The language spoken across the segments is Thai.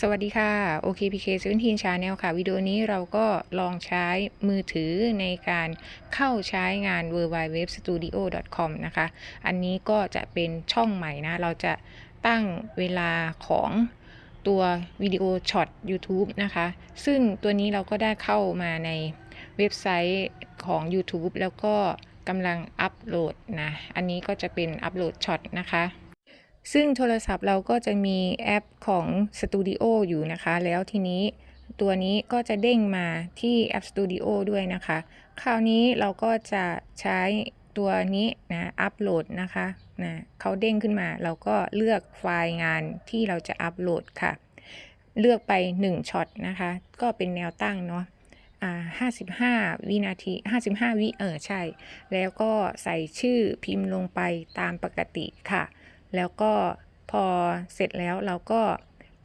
สวัสดีค่ะ OKPK 17 Channel ค่ะ วิดีโอนี้เราก็ลองใช้มือถือในการเข้าใช้งาน w w w s t u d i o c o m นะคะ อันนี้ก็จะเป็นช่องใหม่นะ เราจะตั้งเวลาของตัววิดีโอช็อต YouTube นะคะ ซึ่งตัวนี้เราก็ได้เข้ามาในเว็บไซต์ของ YouTube แล้วก็กำลังอัปโหลดนะ อันนี้ก็จะเป็นอัปโหลดช็อตนะคะ ซึ่งโทรศัพท์เราก็จะมีแอปของ Studio อยู่นะคะ แล้วทีนี้ตัวนี้ก็จะเด้งมาที่ App Studio ด้วยนะคะ คราวนี้เราก็จะใช้ตัวนี้นะอัปโหลดนะคะนะเขาเด้งขึ้นมา เราก็เลือกไฟล์งานที่เราจะอัปโหลดค่ะ เลือกไป 1ช็อตนะคะ ก็เป็นแนวตั้งเนาะอ่า55วินาที55วิเออใช่ แล้วก็ใส่ชื่อพิมพ์ลงไปตามปกติค่ะ แล้วก็พอเสร็จแล้วเราก็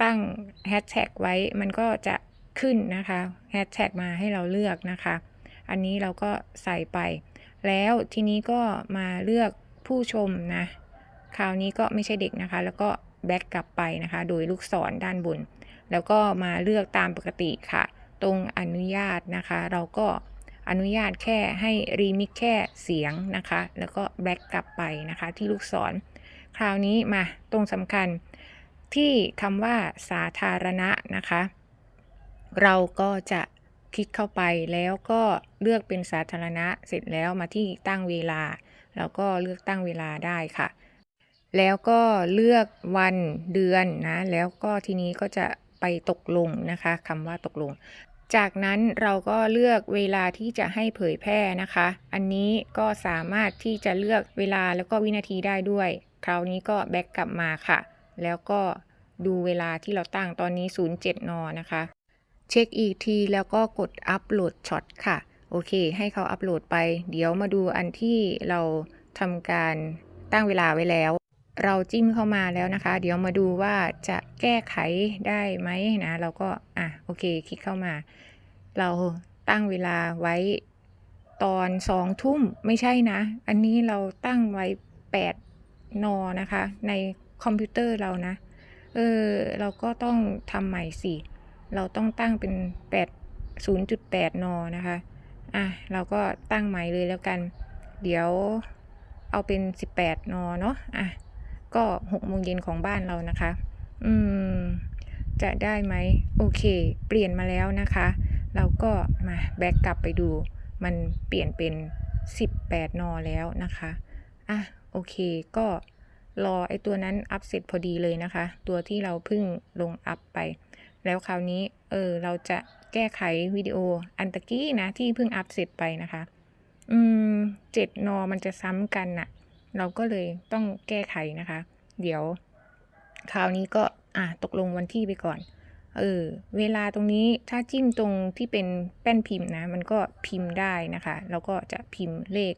ตั้งแฮชแท็กไว้มันก็จะขึ้นนะคะแฮชแท็กมาให้เราเลือกนะคะ อันนี้เราก็ใส่ไป แล้วทีนี้ก็มาเลือกผู้ชมนะ คราวนี้ก็ไม่ใช่เด็กนะคะ แล้วก็แบ็กกลับไปนะคะ โดยลูกศรด้านบน แล้วก็มาเลือกตามปกติค่ะ ตรงอนุญาตนะคะ เราก็อนุญาตแค่ให้รีมิกแค่เสียงนะคะ แล้วก็แบ็กกลับไปนะคะที่ลูกศร คราวนี้มาตรงสำคัญที่คำว่าสาธารณะนะคะ เราก็จะคลิกเข้าไปแล้วก็เลือกเป็นสาธารณะเสร็จแล้วมาที่ตั้งเวลา แล้วก็เลือกตั้งเวลาได้ค่ะ แล้วก็เลือกวันเดือนนะ แล้วก็ทีนี้ก็จะไปตกลงนะคะคำว่าตกลง จากนั้นเราก็เลือกเวลาที่จะให้เผยแพร่นะคะ อันนี้ก็สามารถที่จะเลือกเวลาแล้วก็วินาทีได้ด้วย คราวนี้ก็แบ็กกลับมาค่ะ แล้วก็ดูเวลาที่เราตั้งตอนนี้ 07นนะคะ เช็คอีกทีแล้วก็กดอัปโหลดช็อตค่ะ โอเค ให้เขาอัปโหลดไป เดี๋ยวมาดูอันที่เราทำการตั้งเวลาไว้แล้ว เราจิ้มเข้ามาแล้วนะคะ เดี๋ยวมาดูว่าจะแก้ไขได้ไหมนะ เราก็อะโอเคคลิกเข้ามา เราตั้งเวลาไว้ตอนสองทุ่มไม่ใช่นะ อันนี้เราตั้งไว้แปดนนะคะ ในคอมพิวเตอร์เรานะ เออ เราก็ต้องทำใหม่สิ เราต้องตั้งเป็นแปดศูนย์จุดแปดนนะคะ อะ เราก็ตั้งใหม่เลยแล้วกัน เดี๋ยวเอาเป็นสิบแปดนเนาะ อะ ก็หกโมงเย็นของบ้านเรานะคะ อืม จะได้ไหมโอเค เปลี่ยนมาแล้วนะคะ เราก็มาแบ็กกลับไปดู มันเปลี่ยนเป็น18นอแล้วนะคะ อะ โอเค ก็รอไอตัวนั้นอัพเสร็จพอดีเลยนะคะ ตัวที่เราเพิ่งลงอัพไป แล้วคราวนี้ เออ เราจะแก้ไขวิดีโออันตะกี้นะที่เพิ่งอัพเสร็จไปนะคะ อืมเจ็ดนอมันจะซ้ำกันน่ะ เราก็เลยต้องแก้ไขนะคะ เดี๋ยว คราวนี้ก็อะตกลงวันที่ไปก่อน เออ เวลาตรงนี้ถ้าจิ้มตรงที่เป็นแป้นพิมพ์นะ มันก็พิมพ์ได้นะคะ แล้วก็จะพิมพ์เลข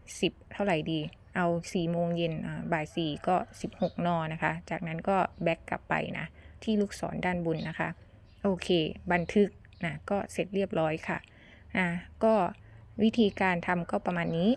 10 เท่าไหร่ดี เอา4โมงเย็นอ่าบ่าย4ก็ 16 นอนะคะ จากนั้นก็แบ็กกลับไปนะ ที่ลูกศรด้านบนนะคะ โอเค บันทึกนะ ก็เสร็จเรียบร้อยค่ะอะก็วิธีการทำก็ประมาณนี้